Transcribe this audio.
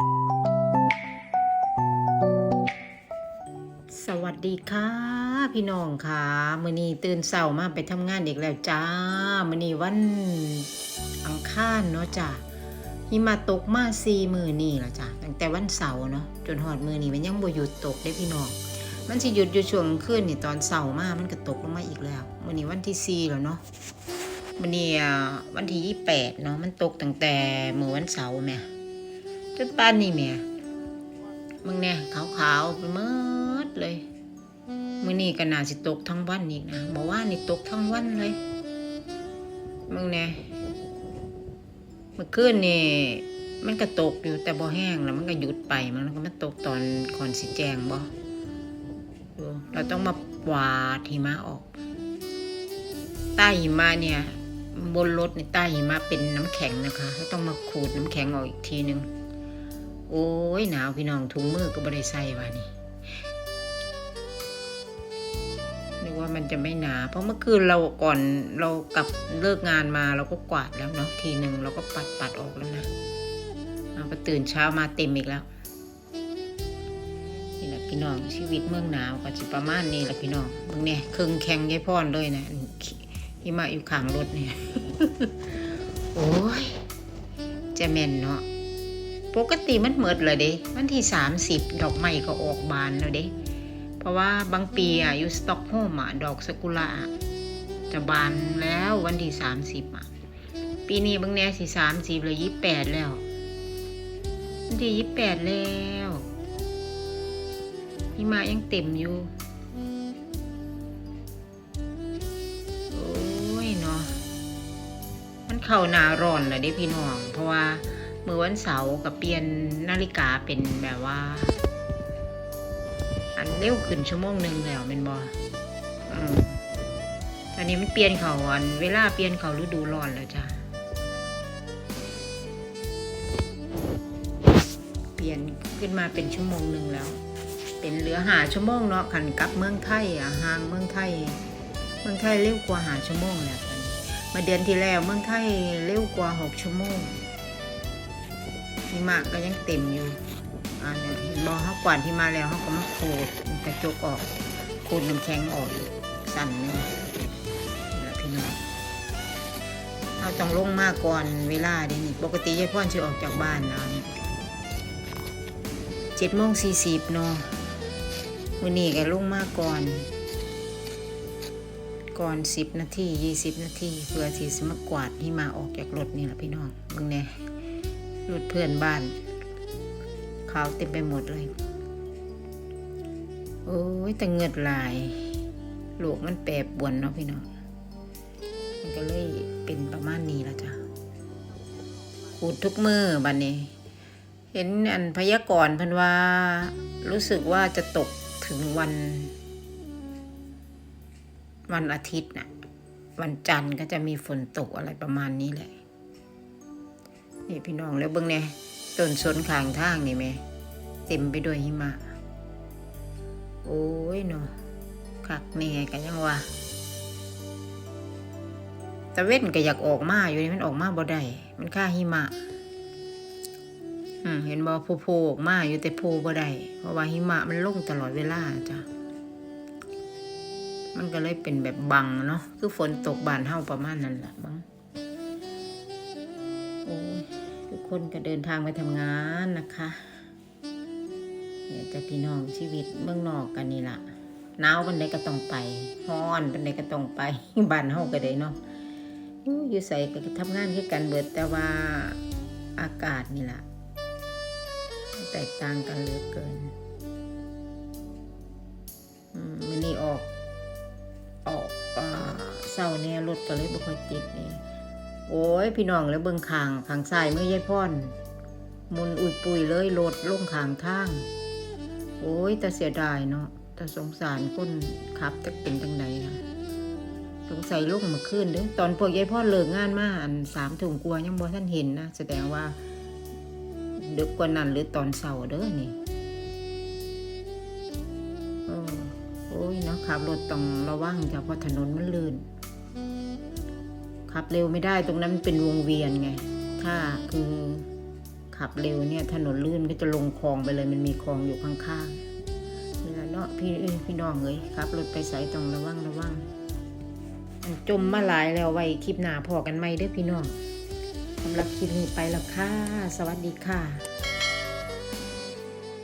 สวัสดีค่ะ พี่น้องค่ะมื้อนี้ตื่นเช้ามาไปทำงานอีกแล้วจ้ามื้อนี้วันอังคารเนาะจ้าหิมาตกมาสี่มือนี่ละจ้าตั้งแต่วันเสาร์เนาะจนฮอดมือนี้มันยังบ่หยุดตกเด้พี่น้องมันสิหยุดอยู่ช่วงคืนนี่ตอนเช้ามามันก็ตกลงมาอีกแล้วมื้อนี้วันที่สี่แล้วเนาะมื้อนี้อ่วันที่ยี่แปดเนาะมันตกตั้งแต่มื้อวันเสาร์แม่ จนป่านนี้แหม่มึงเนี่ยขาวๆไปหมดเลยมื้อนี้ก็น่าสิตกทั้งวันอีกนะบอกว่านี่ตกทั้งวันเลยมึงเนี่ยเมื่อคืนนี่มันก็ตกอยู่แต่บ่แห้งแล้วมันก็หยุดไปมันก็มาตกตอนก่อนสิแจงบ่เราต้องมาปวาดหิมะออก ใต้หิมะเนี่ย บนรถในใต้หิมะเป็นน้ำแข็งนะคะต้องมาขูดน้ำแข็งออกอีกทีนึง โอ้ยหนาวพี่น้องถุงมือก็บ่ได้ใส่ว่านี่นึกว่ามันจะไม่หนา เพราะเมื่อคืนเราก่อนเรากลับเลิกงานมาเราก็กวาดแล้วเนาะทีหนึ่งเราก็ปัดปัดออกแล้วนะเราก็ตื่นเช้ามาเต็มอีกแล้วนี่แหละพี่น้องชีวิตเมืองหนาวก็จะประมาณนี้แหละพี่น้องมึงเนี่ยครึ่งแข็งยายพรเลยนะที่มาอยู่ข้างรถเนี่ยโอ้ยจะแม่นเนาะ ปกติมันเหมิดเลยเด้วันที่สามสิบดอกไม้ก็ออกบานแล้วเด้เพราะว่าบางปีอะอยู่สต็อกโฮมอะดอกสกุระจะบานแล้ววันที่สามสิบอะปีนี้บางแน่สิสามสิบเลยยี่แปดแล้ววันที่ยี่แปดแล้วหิมะยังเต็มอยู่โอ้ยเนาะมันเข้าหนาร้อนเลยเด้พี่น้องเพราะว่า มือวันเสาร์กับเปลี่ยนนาฬิกาเป็นแบบว่า อันเร็วขึ้นชั่วโมงหนึ่งแล้วเป็นบออืมตอนนี้มันเปลี่ยนเขาอันเวลาเปลี่ยนเขาฤดูร้อนแล้วจ้ะเปลี่ยนขึ้นมาเป็นชั่วโมงหนึ่งแล้ว เป็นเหลือหาชั่วโมงเนาะขันกลับเมืองไทยอะห่างเมืองไทย เมืองไทยเร็วกว่าหาชั่วโมงแล้วตอนนี้มาเดือนที่แล้วเมืองไทยเร็วกว่าหกชั่วโมง หิมะก็ยังเต็มอยู่อ่าเนี่ยเห็นบอเขากวาดหิมะแล้วเขาก็มาขูดกระจกออกขูดน้ำแข็งออกอีกสั่นหนึงนี่แหละพี่น้องเราต้องลงมาก่อนเวลาเดี๋ยวนี้ปกติยายพ่อนจะออกจากบ้านนะเจ็ดโมงสี่สิบเนาะวันนี้ก็ลงมาก่อน ก่อนสิบนาทียี่สิบนาทีเพื่อที่จะมากวาดหิมะออกจากรถนี่แหละพี่น้องมึงเนี่ย รถเพื่อนบ้านขาวเต็มไปหมดเลย โอ้ยแต่เงือดลายลูกมันแปรปวนเนาะพี่น้องมันก็เลยเป็นประมาณนี้แล้วจ้ะขูดทุกมือบัดนนี้ เห็นอันพยากรณ์พันว่า รู้สึกว่าจะตกถึงวัน วันอาทิตย์น่ะ วันจันทร์ก็จะมีฝนตกอะไรประมาณนี้แหละ นี่พี่น้องแล้วเบิ่งเนี่ยต้นสนข้างทางนี่แม่เต็มไปด้วยหิมะ โอ้ยเนาะคักแน่กันยังว่าตะเว้นก็อยากออกมาอยู่นี่มันออกมาบ่ได้มันค่าหิมะอืมเห็นบ่โผล่ๆออกมาอยู่แต่โผล่บ่ได้เพราะว่าหิมะมันลงตลอดเวลาจ้ะมันก็เลยเป็นแบบบังเนาะคือฝนตกบานเฮาประมาณนั้นแหละบังโอ้ย คนก็เดินทางไปทำงานนะคะเนี่ยจะพี่น้องชีวิตเมืองนอกกันนี่ละหนาวปันใดก็ต้องไปฮ้อนปันใดก็ต้องไปบ้านเฮาก็ได้เนาะอยู่ใส่ก็ทำงานแค่กันเบิดแต่ว่าอากาศนี่ละแตกต่างกันเหลือเกินมันนี่ออกออกอ่าเศร้าเนี่ยรถก็เลยบ่ค่อยติดนี่ โอ้ยพี่น้องแล้วเบิ่งขางขางซ้ายมือยายพรมุนอุยปุยเลยโลดลงขางทาง โอ้ยแต่เสียดายเนาะแต่สงสารคนขับจะเป็นจังไดนะสงสัยลงเมาขึ้นเด้อตอนพวกยายพ่อเลิกงานมาอันสามถุงกลัวยังบ่ท่านเห็นนะแสดงว่าดึกกว่านั้นหรือตอนเสาร์เด้อนี่โอ้ยเนาะขับรถต้องระวังจ้ะเพราะถนนมันลื่น ขับเร็วไม่ได้ตรงนั้นมันเป็นวงเวียนไง ถ้าคือขับเร็วเนี่ย ถนนลื่นก็จะลงคลองไปเลย มันมีคลองอยู่ข้างๆนี่แหละเนาะพี่อ้ยพี่น้องเอ้ยขับรถไปสายต้องระวังระวังอันจมมาหลายแล้วไว้คลิปหน้าพอกันไหมเด้อพี่น้องสำหรับคลิปนี้ไปแล้วค่ะ สวัสดีค่ะ